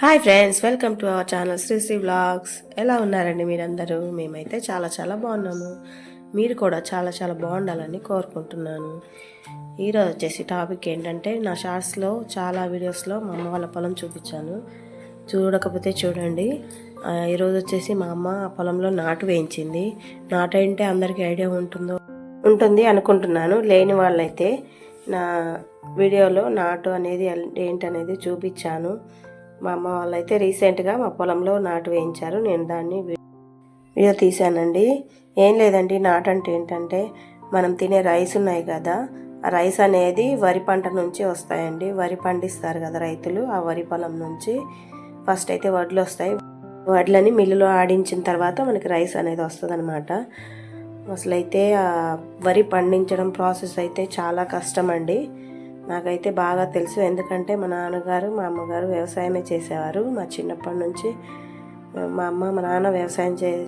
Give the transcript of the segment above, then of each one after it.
Hi friends welcome to our channel Shri Shri vlogs. ఎలా ఉన్నారండి మీరందరూ? మేమైతే చాలా చాలా బాగున్నాము. మీరు కూడా చాలా చాలా బాగుండాలని కోరుకుంటున్నాను. ఈరోజు వచ్చేసి టాపిక్ ఏంటంటే నా షార్ట్స్లో చాలా వీడియోస్లో మా అమ్మ వాళ్ళ పొలం చూపించాను. చూడకపోతే చూడండి. ఈరోజు వచ్చేసి మా అమ్మ ఆ పొలంలో నాటు వేయించింది. నాటు అంటే అందరికీ ఐడియా ఉంటుందో ఉంటుంది అనుకుంటున్నాను. లేని వాళ్ళైతే నా వీడియోలో నాటు అనేది ఏంటనేది చూపించాను. మా అమ్మ వాళ్ళైతే రీసెంట్గా మా పొలంలో నాటు వేయించారు. నేను దాన్ని వీడియో తీశానండి. ఏం లేదండి నాటు అంటే ఏంటంటే మనం తినే రైస్ ఉన్నాయి కదా ఆ రైస్ అనేది వరి పంట నుంచి వస్తాయండి. వరి పండిస్తారు కదా రైతులు ఆ వరి పొలం నుంచి ఫస్ట్ అయితే వడ్లు వస్తాయి. వడ్లని మిల్లులో ఆడించిన తర్వాత మనకి రైస్ అనేది వస్తుంది అనమాట అసలు అయితే వరి పండించడం ప్రాసెస్ అయితే చాలా కష్టం అండి నాకైతే బాగా తెలుసు. ఎందుకంటే మా నాన్నగారు మా అమ్మగారు వ్యవసాయమే చేసేవారు. మా చిన్నప్పటి నుంచి మా అమ్మ మా నాన్న వ్యవసాయం చే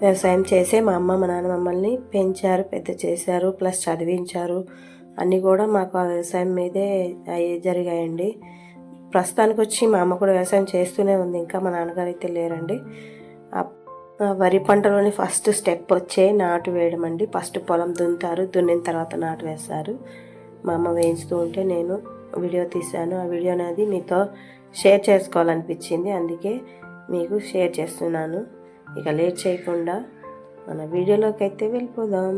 వ్యవసాయం చేసే మా అమ్మ మా నాన్న మమ్మల్ని పెంచారు పెద్ద చేశారు ప్లస్ చదివించారు. అన్నీ కూడా మాకు ఆ వ్యవసాయం మీదే అయ్యే జరిగాయండి. ప్రస్తుతానికి వచ్చి మా అమ్మ కూడా వ్యవసాయం చేస్తూనే ఉంది. ఇంకా మా నాన్నగారు అయితే లేరండి. ఆ- ఆ వరి పంటలోని ఫస్ట్ స్టెప్ వచ్చే నాటు వేయడం అండి. ఫస్ట్ పొలం దున్నుతారు. దున్నిన తర్వాత నాటు వేస్తారు. మా అమ్మ వేయించుతూ ఉంటే నేను వీడియో తీశాను. ఆ వీడియో అనేది మీతో షేర్ చేసుకోవాలనిపించింది. అందుకే మీకు షేర్ చేస్తున్నాను. ఇక లేట్ చేయకుండా మన వీడియోలోకి అయితే వెళ్ళిపోదాం.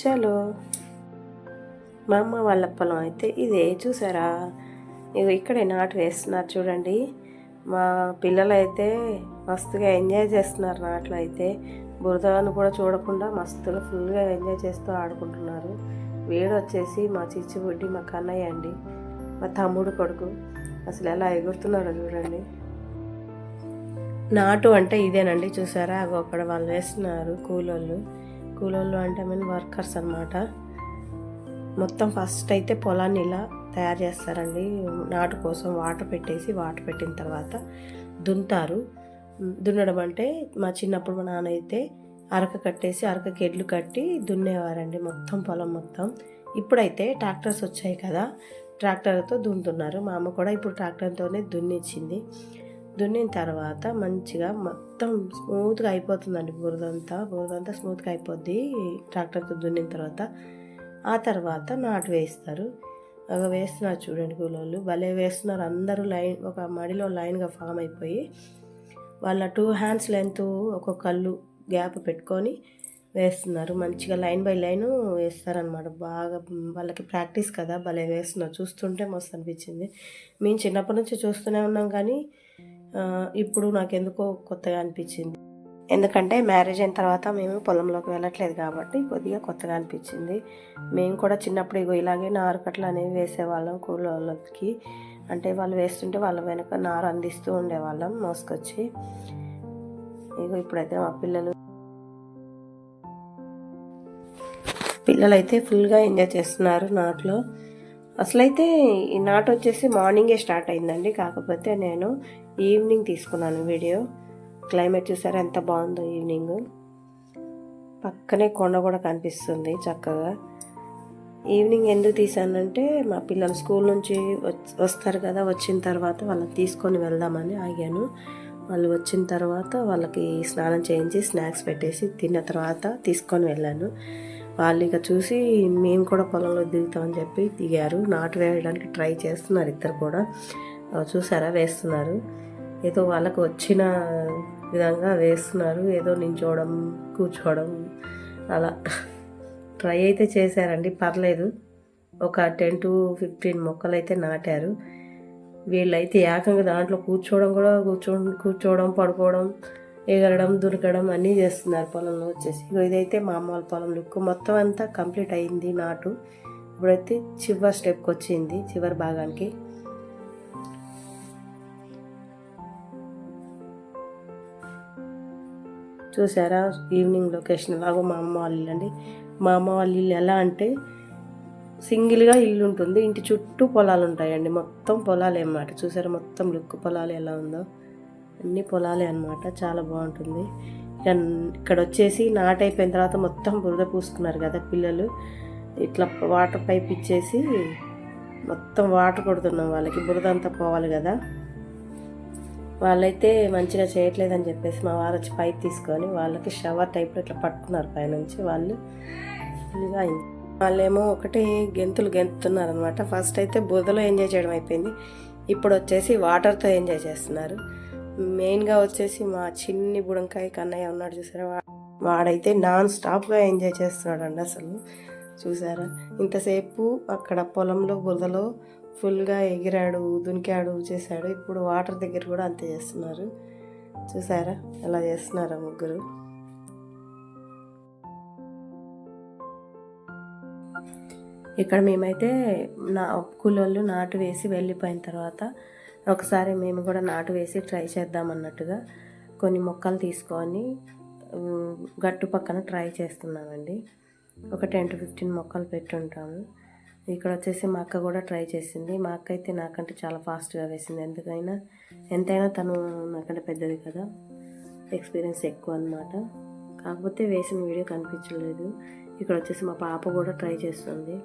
చలో. మా అమ్మ వాళ్ళ పొలం అయితే ఇదే చూసారా? ఇక ఇక్కడే నాటు వేస్తున్నారు చూడండి. మా పిల్లలు అయితే మస్తుగా ఎంజాయ్ చేస్తున్నారు నాట్లు అయితే. బురదను కూడా చూడకుండా మస్తుగా ఫుల్గా ఎంజాయ్ చేస్తూ ఆడుకుంటున్నారు. వీడు వచ్చేసి మా చిచ్చుబుడ్డి మా కన్నయ్య అండి మా తమ్ముడు కొడుకు. అసలు ఎలా ఎగురుతున్నాడో చూడండి. నాటు అంటే ఇదేనండి చూసారా? అగో అక్కడ వాళ్ళు వేస్తున్నారు కూలోళ్ళు. కూలోళ్ళు అంటే మీన్ వర్కర్స్ అన్నమాట. మొత్తం ఫస్ట్ అయితే పొలాన్ని ఇలా తయారు చేస్తారండి. నాటు కోసం వాటర్ పెట్టేసి వాటర్ పెట్టిన తర్వాత దున్తారు దున్నడం అంటే మా చిన్నప్పుడు మా నాన్న అయితే అరక కట్టేసి అరకకి ఎడ్లు కట్టి దున్నేవారండి మొత్తం పొలం మొత్తం. ఇప్పుడైతే ట్రాక్టర్స్ వచ్చాయి కదా ట్రాక్టర్తో దున్నుతున్నారు. మా అమ్మ కూడా ఇప్పుడు ట్రాక్టర్తోనే దున్నిచ్చింది. దున్నిన తర్వాత మంచిగా మొత్తం స్మూత్గా అయిపోతుందండి బురదంతా. బురదంతా స్మూత్గా అయిపోద్ది ట్రాక్టర్తో దున్నిన తర్వాత. ఆ తర్వాత నాటు వేస్తారు. అలా వేస్తున్నారు చూడండి కూలోళ్ళు. భలే వేస్తున్నారు. అందరూ లైన్ ఒక మడిలో లైన్గా ఫామ్ అయిపోయి వాళ్ళ టూ హ్యాండ్స్ లెంత్ ఒక కళ్ళు గ్యాప్ పెట్టుకొని వేస్తున్నారు. మంచిగా లైన్ బై లైన్ వేస్తారనమాట బాగా వాళ్ళకి ప్రాక్టీస్ కదా భలే వేస్తున్నారు. చూస్తుంటే మస్తు అనిపించింది. మేము చిన్నప్పటి నుంచి చూస్తూనే ఉన్నాం కానీ ఇప్పుడు నాకు ఎందుకో కొత్తగా అనిపించింది. ఎందుకంటే మ్యారేజ్ అయిన తర్వాత మేము పొలంలోకి వెళ్ళట్లేదు కాబట్టి కొద్దిగా కొత్తగా అనిపించింది. మేము కూడా చిన్నప్పుడు ఇగో ఇలాగే నారు కట్టలు అనేవి వేసేవాళ్ళం కూలోళ్ళకి. అంటే వాళ్ళు వేస్తుంటే వాళ్ళ వెనక నారు అందిస్తూ ఉండేవాళ్ళం మోసుకొచ్చి. ఇగో ఇప్పుడైతే మా పిల్లలు పిల్లలైతే ఫుల్గా ఎంజాయ్ చేస్తున్నారు నాట్లో. అసలైతే ఈ నాటు వచ్చేసి మార్నింగే స్టార్ట్ అయిందండి. కాకపోతే నేను ఈవినింగ్ తీసుకున్నాను వీడియో. క్లైమేట్ చూసారా ఎంత బాగుందో ఈవినింగ్. పక్కనే కొండ కూడా కనిపిస్తుంది చక్కగా. ఈవినింగ్ ఎందుకు తీసానంటే మా పిల్లలు స్కూల్ నుంచి వస్తారు కదా వచ్చిన తర్వాత వాళ్ళని తీసుకొని వెళ్దామని ఆగాను. వాళ్ళు వచ్చిన తర్వాత వాళ్ళకి స్నానం చేయించి స్నాక్స్ పెట్టేసి తిన్న తర్వాత తీసుకొని వెళ్ళాను. వాళ్ళు ఇక చూసి మేము కూడా పొలంలో దిగుతామని చెప్పి దిగారు. నాటు వేయడానికి ట్రై చేస్తున్నారు ఇద్దరు కూడా. చూసారా? వేస్తున్నారు. ఏదో వాళ్ళకు వచ్చిన విధంగా వేస్తున్నారు. ఏదో నించోవడం కూర్చోవడం అలా. ట్రై అయితే చేశారండి. పర్లేదు. ఒక టెన్ టు ఫిఫ్టీన్ మొక్కలు అయితే నాటారు. వీళ్ళైతే ఏకంగా దాంట్లో కూర్చోవడం కూడా కూర్చో కూర్చోవడం పడుకోవడం ఎగరడం దునకడం అన్నీ చేస్తున్నారు పొలంలో వచ్చేసి. ఇదైతే మా అమ్మ వాళ్ళ పొలం లుక్. మొత్తం అంతా కంప్లీట్ అయింది నాటు. ఇప్పుడైతే చివరి స్టెప్కి వచ్చింది చివరి భాగానికి. చూసారా? ఈవినింగ్ లొకేషన్ లాగా మా అమ్మ వాళ్ళ ఇల్లు అండి మా అమ్మ వాళ్ళ ఇల్లు ఎలా అంటే సింగిల్గా ఇల్లు ఉంటుంది. ఇంటి చుట్టూ పొలాలు ఉంటాయండి. మొత్తం పొలాలు అన్నమాట. చూసారా? మొత్తం లుక్ పొలాలు ఎలా ఉందో. అన్ని పొలాలే అన్నమాట. చాలా బాగుంటుంది. ఇక్కడ వచ్చేసి నాటైపోయిన తర్వాత మొత్తం బురద పూసుకున్నారు కదా పిల్లలు. ఇట్లా వాటర్ పైప్ ఇచ్చేసి మొత్తం వాటర్ కొడుతున్నాం వాళ్ళకి. బురద అంతా పోవాలి కదా. వాళ్ళైతే మంచిగా చేయట్లేదని చెప్పేసి మా వారు వచ్చి పైప్ తీసుకొని వాళ్ళకి షవర్ టైప్లో ఇట్లా పట్టుకున్నారు పైనుంచి వాళ్ళు. ఫుల్గా అయింది. వాళ్ళేమో ఒకటి గెంతులు గెంతుతున్నారు అనమాట ఫస్ట్ అయితే బురదలో ఎంజాయ్ చేయడం అయిపోయింది. ఇప్పుడు వచ్చేసి వాటర్తో ఎంజాయ్ చేస్తున్నారు. మెయిన్గా వచ్చేసి మా చిన్ని బుడంకాయ కన్నయ్య ఉన్నాడు చూసారా? వాడైతే నాన్ స్టాప్గా ఎంజాయ్ చేస్తున్నాడు అండి అసలు. చూసారా? ఇంతసేపు అక్కడ పొలంలో బురదలో ఫుల్గా ఎగిరాడు దునికాడు చేశాడు. ఇప్పుడు వాటర్ దగ్గర కూడా అంతే చేస్తున్నారు. చూసారా? ఎలా చేస్తున్నారా ముగ్గురు? ఇక్కడ మేమైతే నా కూలోళ్ళు నాటు వేసి వెళ్ళిపోయిన తర్వాత ఒకసారి మేము కూడా నాటు వేసి ట్రై చేద్దాం అన్నట్టుగా కొన్ని మొక్కలు తీసుకొని గట్టు పక్కన ట్రై చేస్తున్నామండి. ఒక టెన్ టు ఫిఫ్టీన్ మొక్కలు పెట్టుంటాము. ఇక్కడ వచ్చేసి మా అక్క కూడా ట్రై చేసింది. మా అక్క అయితే నాకంటే చాలా ఫాస్ట్గా వేసింది. ఎందుకైనా ఎంతైనా తను నాకంటే పెద్దది కదా ఎక్స్పీరియన్స్ ఎక్కువ అనమాట కాకపోతే వేసిన వీడియో కనిపించలేదు. ఇక్కడ వచ్చేసి మా పాప కూడా ట్రై చేస్తుంది.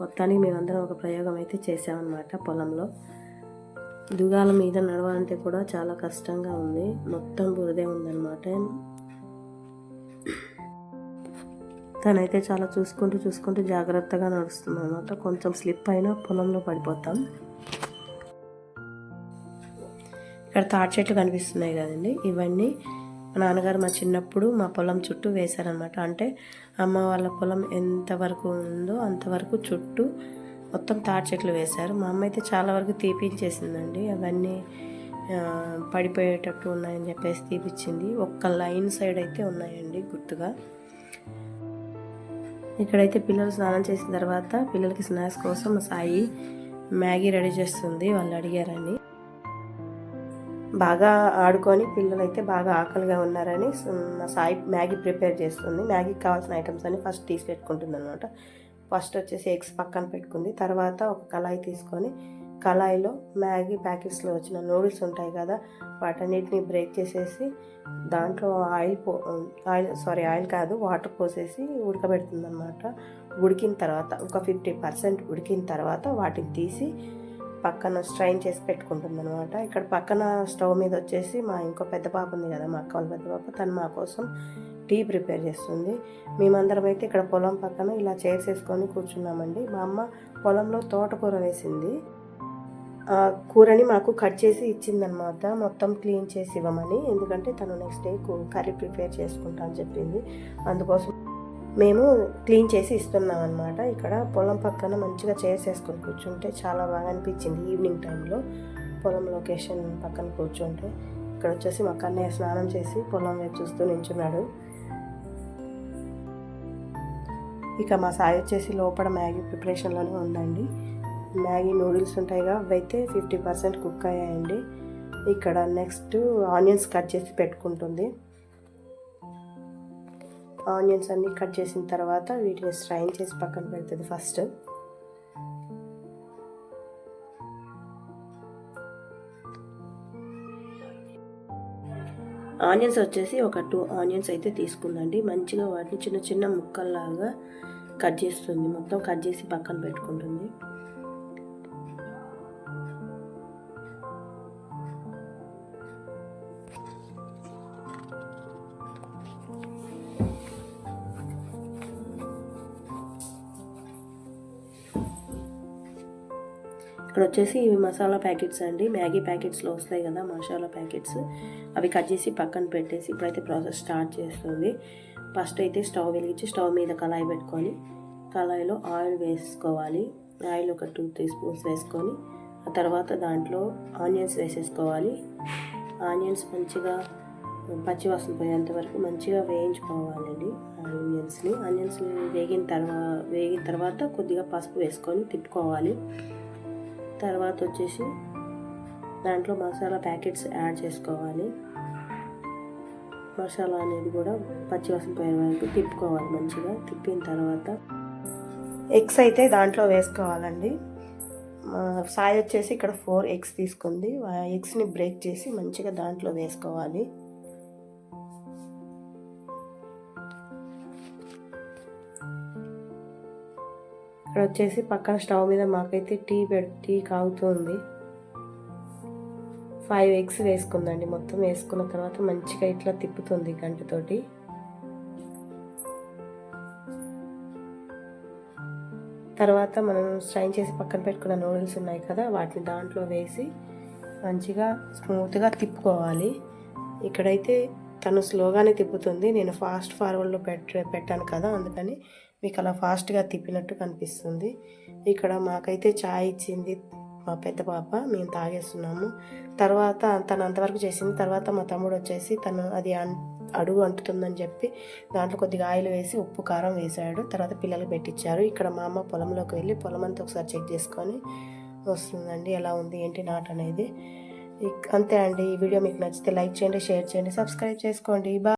మొత్తానికి మేమందరం ఒక ప్రయోగం అయితే చేసామన్నమాట పొలంలో. దుగాల మీద నడవాలంటే కూడా చాలా కష్టంగా ఉంది. మొత్తం బురదే ఉందన్నమాట. తనైతే చాలా చూసుకుంటూ చూసుకుంటూ జాగ్రత్తగా నడుస్తుంది అనమాట కొంచెం స్లిప్ అయినా పొలంలో పడిపోతాం. ఇక్కడ తాటి చెట్లు కనిపిస్తున్నాయి కదండి. ఇవన్నీ మా నాన్నగారు మా చిన్నప్పుడు మా పొలం చుట్టూ వేశారనమాట అంటే అమ్మ వాళ్ళ పొలం ఎంతవరకు ఉందో అంతవరకు చుట్టూ మొత్తం తాటి చెట్లు వేశారు. మా అమ్మ అయితే చాలా వరకు తీపించేసిందండి. అవన్నీ పడిపోయేటట్టు ఉన్నాయని చెప్పేసి తీపిచ్చింది. ఒక్క లైన్ సైడ్ అయితే ఉన్నాయండి గుర్తుగా. ఇక్కడైతే పిల్లలు స్నానం చేసిన తర్వాత పిల్లలకి స్నాక్స్ కోసం మా సాయి మ్యాగీ రెడీ చేస్తుంది వాళ్ళు అడిగారని. బాగా ఆడుకొని పిల్లలు అయితే బాగా ఆకలిగా ఉన్నారని మా సాయి మ్యాగీ ప్రిపేర్ చేస్తుంది. మ్యాగీకి కావాల్సిన ఐటమ్స్ అన్ని ఫస్ట్ తీసి పెట్టుకుంటుంది అనమాట ఫస్ట్ వచ్చేసి ఎగ్స్ పక్కన పెట్టుకుంది. తర్వాత ఒక కళాయి తీసుకొని కళాయిలో మ్యాగీ ప్యాకెట్స్లో వచ్చిన నూడిల్స్ ఉంటాయి కదా వాటన్నిటిని బ్రేక్ చేసేసి దాంట్లో ఆయిల్ పో ఆయిల్ సారీ ఆయిల్ కాదు వాటర్ పోసేసి ఉడకబెడుతుంది అనమాట ఉడికిన తర్వాత ఒక ఫిఫ్టీ పర్సెంట్ ఉడికిన తర్వాత వాటిని తీసి పక్కన స్ట్రైన్ చేసి పెట్టుకుంటుంది అనమాట ఇక్కడ పక్కన స్టవ్ మీద వచ్చేసి మా ఇంకో పెద్ద పాప ఉంది కదా మా అక్క వాళ్ళ పెద్ద పాప తను మా కోసం టీ ప్రిపేర్ చేస్తుంది. మేమందరం అయితే ఇక్కడ పొలం పక్కన ఇలా చైర్స్ వేసుకొని కూర్చున్నామండి. మా అమ్మ పొలంలో తోటకూర వేసింది. ఆ కూరని మాకు కట్ చేసి ఇచ్చిందనమాట మొత్తం క్లీన్ చేసి ఇవ్వమని. ఎందుకంటే తను నెక్స్ట్ డే కర్రీ ప్రిపేర్ చేసుకుంటా అని చెప్పింది. అందుకోసం మేము క్లీన్ చేసి ఇస్తున్నాం అనమాట ఇక్కడ పొలం పక్కన మంచిగా చైర్స్ వేసుకొని కూర్చుంటే చాలా బాగా అనిపించింది ఈవినింగ్ టైంలో. పొలం లొకేషన్ పక్కన కూర్చుంటే. ఇక్కడ వచ్చేసి మా కన్నయ్య స్నానం చేసి పొలం వైపు చూస్తూ నించున్నాడు. ఇక మా సాయి వచ్చేసి లోపల మ్యాగీ ప్రిపరేషన్లోనే ఉందండి. మ్యాగీ నూడిల్స్ ఉంటాయిగా అవైతే ఫిఫ్టీ పర్సెంట్ కుక్ అయ్యాయండి. ఇక్కడ నెక్స్ట్ ఆనియన్స్ కట్ చేసి పెట్టుకుంటుంది. ఆనియన్స్ అన్నీ కట్ చేసిన తర్వాత వీటిని స్ట్రైన్ చేసి పక్కన పెడుతుంది ఫస్ట్. ఆనియన్స్ వచ్చేసి ఒక టూ ఆనియన్స్ అయితే తీసుకుందండి. మంచిగా వాటిని చిన్న చిన్న ముక్కల్లాగా కట్ చేస్తుంది. మొత్తం కట్ చేసి పక్కన పెట్టుకుంటుంది. ఇక్కడ వచ్చేసి ఇవి మసాలా ప్యాకెట్స్ అండి. మ్యాగీ ప్యాకెట్స్లో వస్తాయి కదా మసాలా ప్యాకెట్స్. అవి కట్ చేసి పక్కన పెట్టేసి ఇప్పుడైతే ప్రాసెస్ స్టార్ట్ చేస్తుంది. ఫస్ట్ అయితే స్టవ్ వెలిగించి స్టవ్ మీద కళాయి పెట్టుకొని కళాయిలో ఆయిల్ వేసుకోవాలి. ఆయిల్ ఒక టూ త్రీ స్పూన్స్ వేసుకొని ఆ తర్వాత దాంట్లో ఆనియన్స్ వేసేసుకోవాలి. ఆనియన్స్ మంచిగా పచ్చివాసన పోయేంత వరకు మంచిగా వేయించుకోవాలండి ఆనియన్స్ని. ఆనియన్స్ వేగిన తర్వాత వేగిన తర్వాత కొద్దిగా పసుపు వేసుకొని తిప్పుకోవాలి. తర్వాత వచ్చేసి దాంట్లో మసాలా ప్యాకెట్స్ యాడ్ చేసుకోవాలి. మసాలా అనేది కూడా పచ్చివాసన పోయే వరకు తిప్పుకోవాలి మంచిగా. తిప్పిన తర్వాత ఎగ్స్ అయితే దాంట్లో వేసుకోవాలండి. సాయి వచ్చేసి ఇక్కడ ఫోర్ ఎగ్స్ తీసుకుంది. ఆ ఎగ్స్ని బ్రేక్ చేసి మంచిగా దాంట్లో వేసుకోవాలి. ఇక్కడ వచ్చేసి పక్కన స్టవ్ మీద మాకైతే టీ పెట్టి టీ కాగుతుంది. ఫైవ్ ఎగ్స్ వేసుకుందండి. మొత్తం వేసుకున్న తర్వాత మంచిగా ఇట్లా తిప్పుతుంది గంటతోటి. తర్వాత మనం స్ట్రైన్ చేసి పక్కన పెట్టుకున్న నూడిల్స్ ఉన్నాయి కదా వాటిని దాంట్లో వేసి మంచిగా స్మూత్గా తిప్పుకోవాలి. ఇక్కడైతే తను స్లోగానే తిప్పుతుంది. నేను ఫాస్ట్ ఫార్వర్డ్లో పెట్ట పెట్టాను కదా అందుకని మీకు అలా ఫాస్ట్గా తిప్పినట్టు కనిపిస్తుంది. ఇక్కడ మాకైతే చాయ్ ఇచ్చింది మా పెద్ద పాప మేము తాగేస్తున్నాము. తర్వాత తను అంతవరకు చేసింది తర్వాత మా తమ్ముడు వచ్చేసి తను అది అడుగు అంటుతుందని చెప్పి దాంట్లో కొద్దిగా ఆయిల్ వేసి ఉప్పు కారం వేసాడు. తర్వాత పిల్లలకు పెట్టించారు ఇక్కడ మా అమ్మ పొలంలోకి వెళ్ళి పొలం అంతా ఒకసారి చెక్ చేసుకొని వస్తుందండి ఎలా ఉంది ఏంటి నాట్ అనేది. అంతే అండి. ఈ వీడియో మీకు నచ్చితే లైక్ చేయండి షేర్ చేయండి సబ్స్క్రైబ్ చేసుకోండి. బాయ్